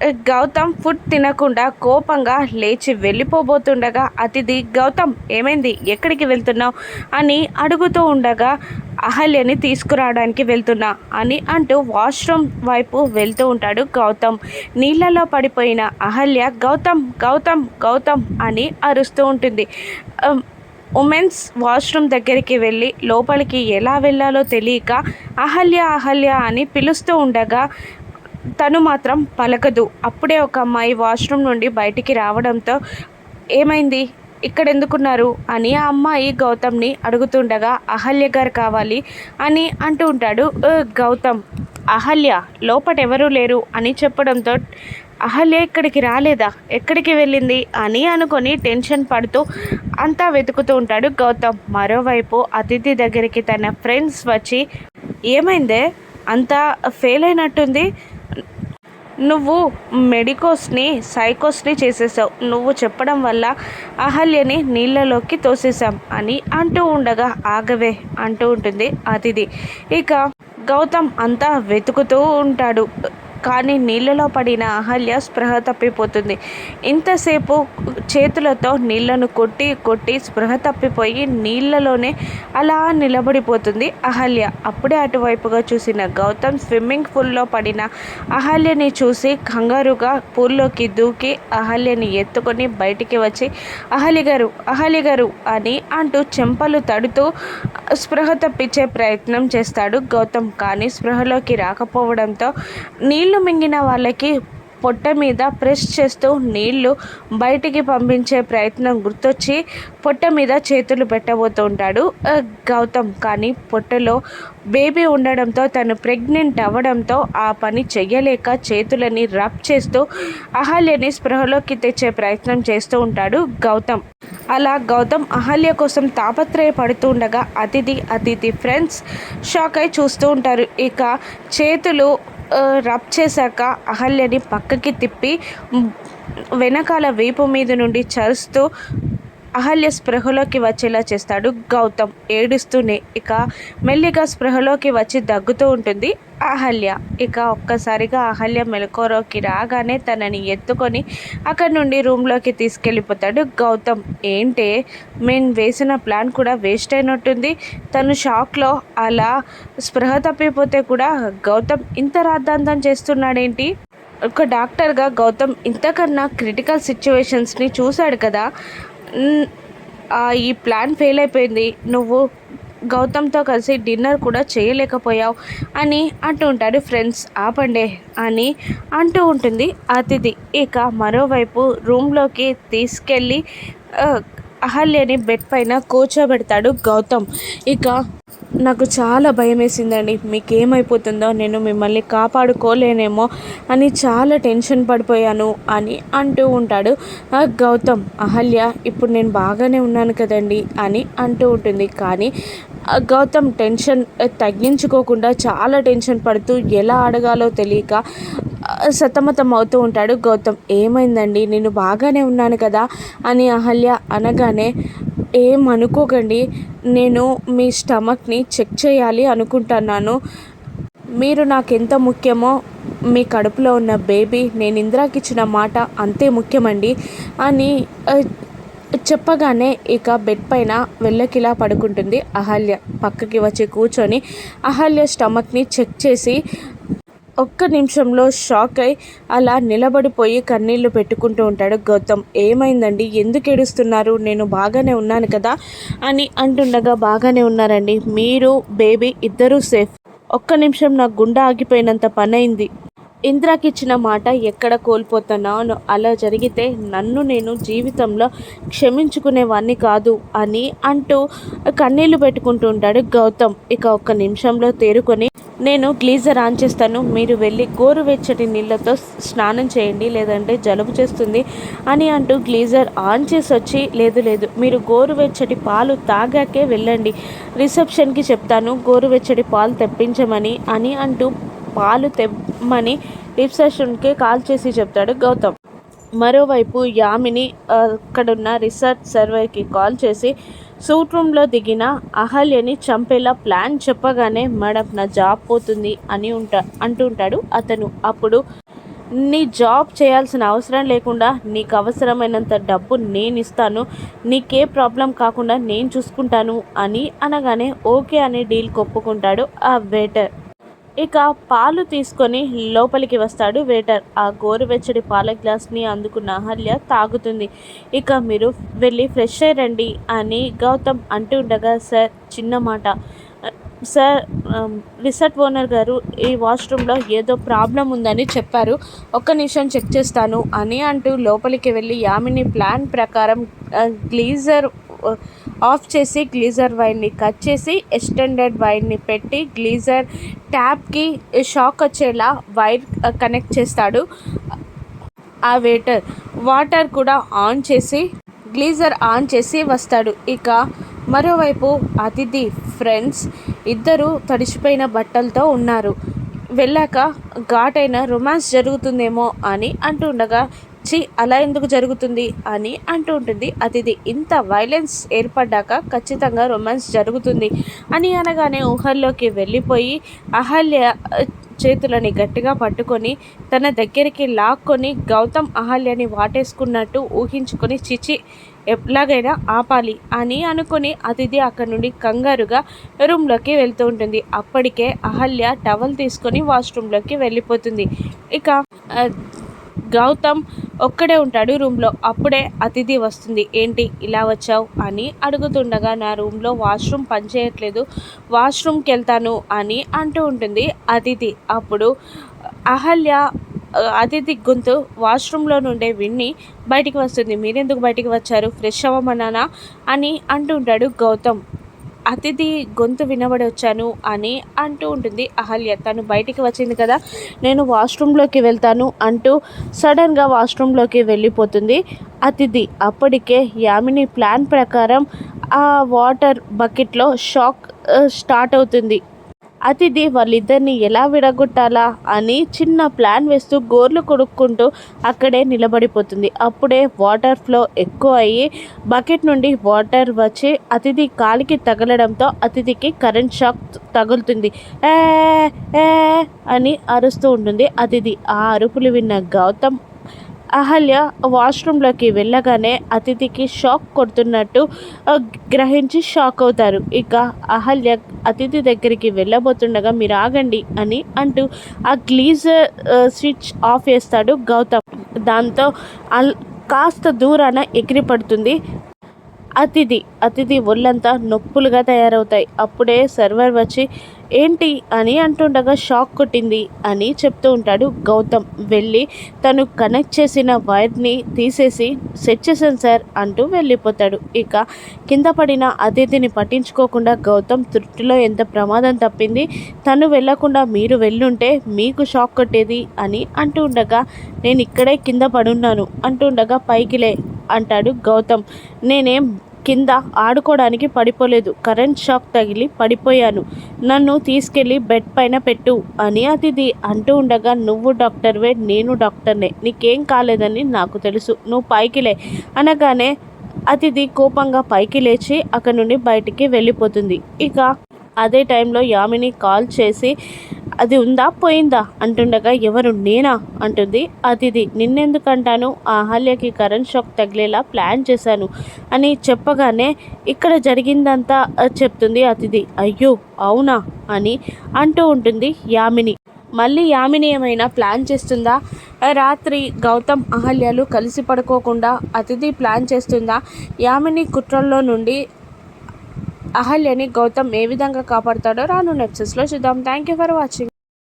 Gautam food తినకుండా కోపంగా లేచి వెళ్ళిపోబోతుండగా అతిథి గౌతమ్ ఏమైంది? ఎక్కడికి వెళ్తున్నావు? అని అడుగుతూ ఉండగా అహల్యని తీసుకురావడానికి వెళ్తున్నా అని అంటూ వాష్రూమ్ వైపు వెళ్తూ ఉంటాడు గౌతమ్. నీళ్ళలో పడిపోయిన అహల్య గౌతమ్ గౌతమ్ గౌతమ్ అని అరుస్తూ ఉంటుంది. ఉమెన్స్ వాష్రూమ్ దగ్గరికి వెళ్ళి లోపలికి ఎలా వెళ్ళాలో తెలియక అహల్య అహల్య అని పిలుస్తూ ఉండగా తను మాత్రం పలకదు. అప్పుడే ఒక అమ్మాయి వాష్రూమ్ నుండి బయటికి రావడంతో ఏమైంది? ఇక్కడ ఎందుకున్నారు అని ఆ అమ్మాయి గౌతమ్ని అడుగుతుండగా అహల్య గారు కావాలి అని అంటూ ఉంటాడు. గౌతమ్ అహల్య లోపటెవరూ లేరు అని చెప్పడంతో అహల్య ఇక్కడికి రాలేదా? ఎక్కడికి వెళ్ళింది? అని అనుకొని టెన్షన్ పడుతూ అంతా వెతుకుతూ ఉంటాడు గౌతమ్. మరోవైపు అతిథి దగ్గరికి తన ఫ్రెండ్స్ వచ్చి ఏమైందే? అంతా ఫెయిల్ అయినట్టుంది? నువ్వు మెడికోస్ని సైకోస్ని చేసేసావు. నువ్వు చెప్పడం వల్ల అహల్యని నీళ్ళలోకి తోసేసాం అని అంటూ ఉండగా ఆగవే అంటూ ఉంటుంది అతిథి. ఇక గౌతమ్ అంతా వెతుకుతూ ఉంటాడు. కానీ నీళ్ళలో పడిన అహల్య స్పృహ తప్పిపోతుంది. ఇంతసేపు చేతులతో నీళ్ళను కొట్టి కొట్టి స్పృహ తప్పిపోయి నీళ్ళలోనే అలా నిలబడిపోతుంది అహల్య. అప్పుడే అటువైపుగా చూసిన గౌతమ్ స్విమ్మింగ్ పూల్లో పడిన అహల్యని చూసి కంగారుగా పూల్లోకి దూకి అహల్యని ఎత్తుకొని బయటికి వచ్చి అహల్య గారు గారు అని అంటూ చెంపలు తడుతూ స్పృహ తప్పించే ప్రయత్నం చేస్తాడు గౌతమ్. కానీ స్పృహలోకి రాకపోవడంతో నీళ్ళు నీళ్ళు మింగిన వాళ్ళకి పొట్ట మీద ప్రెస్ చేస్తూ నీళ్ళు బయటికి పంపించే ప్రయత్నం గుర్తొచ్చి పొట్ట మీద చేతులు పెట్టబోతూ ఉంటాడు గౌతమ్. కానీ పొట్టలో బేబీ ఉండడంతో తను ప్రెగ్నెంట్ అవ్వడంతో ఆ పని చెయ్యలేక చేతులని రబ్ చేస్తూ అహల్యని స్పృహలోకి తెచ్చే ప్రయత్నం చేస్తూ ఉంటాడు గౌతమ్. అలా గౌతమ్ అహల్య కోసం తాపత్రయపడుతూ ఉండగా అతిథి అతిథి ఫ్రెండ్స్ షాక్ అయి చూస్తూ ఉంటారు. ఇక చేతులు రబ్ చేశాక అహల్యని పక్కకి తిప్పి వెనకాల వీపు మీద నుండి చరుస్తూ అహల్య స్పృహలోకి వచ్చేలా చేస్తాడు గౌతమ్. ఏడుస్తూనే ఇక మెల్లిగా స్పృహలోకి వచ్చి దగ్గుతూ ఉంటుంది అహల్య. ఇక ఒక్కసారిగా అహల్య మెలకోరోకి రాగానే తనని ఎత్తుకొని అక్కడి నుండి రూమ్లోకి తీసుకెళ్ళిపోతాడు గౌతమ్. ఏంటే? మేము వేసిన ప్లాన్ కూడా వేస్ట్ అయినట్టుంది. తను షాక్లో అలా స్పృహ తప్పిపోతే కూడా గౌతమ్ ఇంత రాద్ధాంతం చేస్తున్నాడేంటి? ఒక డాక్టర్గా గౌతమ్ ఇంతకన్నా క్రిటికల్ సిచ్యువేషన్స్ని చూశాడు కదా. ఈ ప్లాన్ ఫెయిల్ అయిపోయింది. నువ్వు గౌతమ్తో కలిసి డిన్నర్ కూడా చేయలేకపోయావు అని అంటూ ఉంటాడు ఫ్రెండ్స్ ఆపండే అని అంటూ ఉంటుంది అతిథి. ఇక మరోవైపు రూమ్లోకి తీసుకెళ్ళి అహల్యని బెడ్ పైన కూర్చోబెడతాడు గౌతమ్. ఇక నాకు చాలా భయం వేసిందండి మీకు ఏమైపోతుందో నేను మిమ్మల్ని కాపాడుకోలేనేమో అని చాలా టెన్షన్ పడిపోయాను అని అంటూ ఉంటాడు గౌతమ్. అహల్య ఇప్పుడు నేను బాగానే ఉన్నాను కదండి అని అంటూ ఉంటుంది. కానీ గౌతమ్ టెన్షన్ తగ్గించుకోకుండా చాలా టెన్షన్ పడుతూ ఎలా అడగాలో తెలియక సతమతం అవుతూ ఉంటాడు. గౌతమ్ ఏమైందండి? నేను బాగానే ఉన్నాను కదా? అని అహల్య అనగానే ఏం అనుకోకండి. నేను మీ స్టమక్ని చెక్ చేయాలి అనుకుంటున్నాను. మీరు నాకు ఎంత ముఖ్యమో మీ కడుపులో ఉన్న బేబీ నేను ఇందిరాకి ఇచ్చిన మాట అంతే ముఖ్యమండి అని చెప్పగానే ఇక బెడ్ పైన వెళ్ళకిలా పడుకుంటుంది అహల్య. పక్కకి వచ్చి కూర్చొని అహల్య స్టమక్ని చెక్ చేసి ఒక్క నిమిషంలో షాక్ అయి అలా నిలబడిపోయి కన్నీళ్ళు పెట్టుకుంటూ ఉంటాడు గౌతమ్. ఏమైందండి? ఎందుకు ఏడుస్తున్నారు? నేను బాగానే ఉన్నాను కదా? అని అంటుండగా బాగానే ఉన్నారండి. మీరు బేబీ ఇద్దరూ సేఫ్. ఒక్క నిమిషం నా గుండె ఆగిపోయినంత పనైంది. ఇంద్రాకిచ్చిన మాట ఎక్కడ కోల్పోతున్నాను అలా జరిగితే నన్ను నేను జీవితంలో క్షమించుకునేవాడిని కాదు అని అంటూ కన్నీళ్ళు పెట్టుకుంటూ ఉంటాడు గౌతమ్. ఇక ఒక్క నిమిషంలో తేరుకొని నేను గ్లీజర్ ఆన్ చేస్తాను. మీరు వెళ్ళి గోరువెచ్చటి నీళ్ళతో స్నానం చేయండి లేదంటే జలుబు చేస్తుంది అని అంటూ గ్లీజర్ ఆన్ చేసి వచ్చి లేదు లేదు మీరు గోరువెచ్చటి పాలు తాగాకే వెళ్ళండి. రిసెప్షన్కి చెప్తాను గోరువెచ్చటి పాలు తెప్పించమని అని అంటూ పాలు తెమ్మని రిసెప్షన్కి కాల్ చేసి చెప్తాడు గౌతమ్. మరోవైపు యామిని అక్కడున్న రిసార్ట్ సర్వేకి కాల్ చేసి సూట్ రూమ్లో దిగిన అహల్యని చంపేలా ప్లాన్ చెప్పగానే మేడం నా జాబ్ పోతుంది అని ఉంటా అంటుంటాడు అతను. అప్పుడు నీ జాబ్ చేయాల్సిన అవసరం లేకుండా నీకు అవసరమైనంత డబ్బు నేను ఇస్తాను నీకే ప్రాబ్లం కాకుండా నేను చూసుకుంటాను అని అనగానే ఓకే అని డీల్ ఒప్పుకుంటాడు ఆ వెయిటర్. ఇక పాలు తీసుకొని లోపలికి వస్తాడు వెయిటర్ ఆ గోరువెచ్చడి పాల గ్లాస్ని అందుకున్న అహల్య తాగుతుంది. ఇక మీరు వెళ్ళి ఫ్రెష్ అయ్యండి అని గౌతమ్ అంటూ ఉండగా సార్ చిన్న మాట. సార్ రిసార్ట్ ఓనర్ గారు ఈ వాష్రూమ్లో ఏదో ప్రాబ్లం ఉందని చెప్పారు. ఒక్క నిమిషం చెక్ చేస్తాను అని అంటూ లోపలికి వెళ్ళి యామిని ప్లాన్ ప్రకారం గ్లీజర్ ఆఫ్ చేసి గ్లీజర్ వైర్ని కట్ చేసి ఎక్స్టెండెడ్ వైర్ని పెట్టి గ్లీజర్ ట్యాప్కి షాక్ వచ్చేలా వైర్ కనెక్ట్ చేస్తాడు ఆ వెయిటర్ వాటర్ కూడా ఆన్ చేసి గ్లీజర్ ఆన్ చేసి వస్తాడు. ఇక మరోవైపు అతిథి ఫ్రెండ్స్ ఇద్దరు తడిచిపోయిన బట్టలతో ఉన్నారు. వెళ్ళాక ఘాటైన రొమాన్స్ జరుగుతుందేమో అని అంటుండగా చి అలా ఎందుకు జరుగుతుంది అని అంటూ ఉంటుంది. అతిథి ఇంత వైలెన్స్ ఏర్పడ్డాక ఖచ్చితంగా రొమాన్స్ జరుగుతుంది అని అనగానే ఊహల్లోకి వెళ్ళిపోయి అహల్య చేతులని గట్టిగా పట్టుకొని తన దగ్గరికి లాక్కొని గౌతమ్ అహల్యని వాటేసుకున్నట్టు ఊహించుకొని చిచి ఎలాగైనా ఆపాలి అని అనుకుని అతిథి అక్కడి నుండి కంగారుగా రూమ్లోకి వెళ్తూ ఉంటుంది. అప్పటికే అహల్య టవల్ తీసుకొని వాష్రూమ్లోకి వెళ్ళిపోతుంది. ఇక గౌతమ్ ఒక్కడే ఉంటాడు రూమ్లో. అప్పుడే అతిథి వస్తుంది. ఏంటి ఇలా వచ్చావు? అని అడుగుతుండగా నా రూమ్లో వాష్రూమ్ పనిచేయట్లేదు. వాష్రూమ్కి వెళ్తాను అని అంటూ ఉంటుంది అతిథి. అప్పుడు అహల్య అతిథి గొంతు వాష్రూమ్లో నుండే విన్ని బయటికి వస్తుంది. మీరెందుకు బయటికి వచ్చారు? ఫ్రెష్ అవ్వమన్నానా? అని అంటుంటాడు గౌతమ్. అతిథి గొంతు వినబడి వచ్చాను అని అంటూ ఉంటుంది అహల్య. తను బయటికి వచ్చింది కదా నేను వాష్రూమ్లోకి వెళ్తాను అంటూ సడన్గా వాష్రూమ్లోకి వెళ్ళిపోతుంది అతిథి. అప్పటికే యామిని ప్లాన్ ప్రకారం ఆ వాటర్ బకెట్లో షాక్ స్టార్ట్ అవుతుంది. అతిథి వాళ్ళిద్దరిని ఎలా విడగొట్టాలా అని చిన్న ప్లాన్ వేస్తూ గోర్లు కొడుక్కుంటూ అక్కడే నిలబడిపోతుంది. అప్పుడే వాటర్ ఫ్లో ఎక్కువ అయ్యి బకెట్ నుండి వాటర్ వచ్చి అతిథి కాలికి తగలడంతో అతిథికి కరెంట్ షాక్ తగులుతుంది. ఏ అని అరుస్తూ ఉంటుంది అతిథి. ఆ అరుపులు విన్న గౌతమ్ అహల్య వాష్రూమ్లోకి వెళ్ళగానే అతిథికి షాక్ కొడుతున్నట్టు గ్రహించి షాక్ అవుతారు. ఇక అహల్య అతిథి దగ్గరికి వెళ్ళబోతుండగా మీరు ఆగండి అని అంటూ ఆ గ్లీజర్ స్విచ్ ఆఫ్ చేస్తాడు గౌతమ్. దాంతో అల్ కాస్త దూరాన ఎగిరిపడుతుంది అతిథి. అతిథి ఒళ్ళంతా నొప్పులుగా తయారవుతాయి. అప్పుడే సర్వర్ వచ్చి ఏంటి అని అంటుండగా షాక్ కొట్టింది అని చెప్తూ ఉంటాడు గౌతమ్. వెళ్ళి తను కనెక్ట్ చేసిన వైర్ని తీసేసి సెట్ చేశాను సార్ అంటూ వెళ్ళిపోతాడు. ఇక కింద పడిన అతిథిని పట్టించుకోకుండా గౌతమ్ తృప్తిలో ఎంత ప్రమాదం తప్పింది తను వెళ్ళకుండా మీరు వెళ్ళుంటే మీకు షాక్ కొట్టేది అని అంటూ ఉండగా నేను ఇక్కడే కింద పడున్నాను అంటుండగా పైకిలే అంటాడు గౌతమ్. నేనేం కింద ఆడుకోవడానికి పడిపోలేదు. కరెంట్ షాక్ తగిలి పడిపోయాను. నన్ను తీసుకెళ్ళి బెడ్ పైన పెట్టు అని అతిథి అంటూ ఉండగా నువ్వు డాక్టర్వే నేను డాక్టర్నే. నీకేం కాలేదని నాకు తెలుసు. నువ్వు పైకిలే అనగానే అతిథి కోపంగా పైకి లేచి అక్కడి నుండి బయటికి వెళ్ళిపోతుంది. ఇక అదే టైంలో యామిని కాల్ చేసి అది ఉందా? పోయిందా? అంటుండగా ఎవరు? నేనా? అంటుంది. అతిథి నిన్నెందుకంటాను? ఆ అహల్యకి కరెంట్ షాక్ తగిలేలా ప్లాన్ చేశాను అని చెప్పగానే ఇక్కడ జరిగిందంతా చెప్తుంది అతిథి. అయ్యో అవునా? అని అంటూ ఉంటుంది యామిని. మళ్ళీ యామిని ఏమైనా ప్లాన్ చేస్తుందా? రాత్రి గౌతమ్ అహల్యలు కలిసి పడుకోకుండా అతిథి ప్లాన్ చేస్తుందా? యామిని కుట్రల్లో నుండి అహల్యని గౌతమ్ ఏ విధంగా కాపాడుతాడో రానున్న ఎపిసోడ్స్లో చూద్దాం. Thank you for watching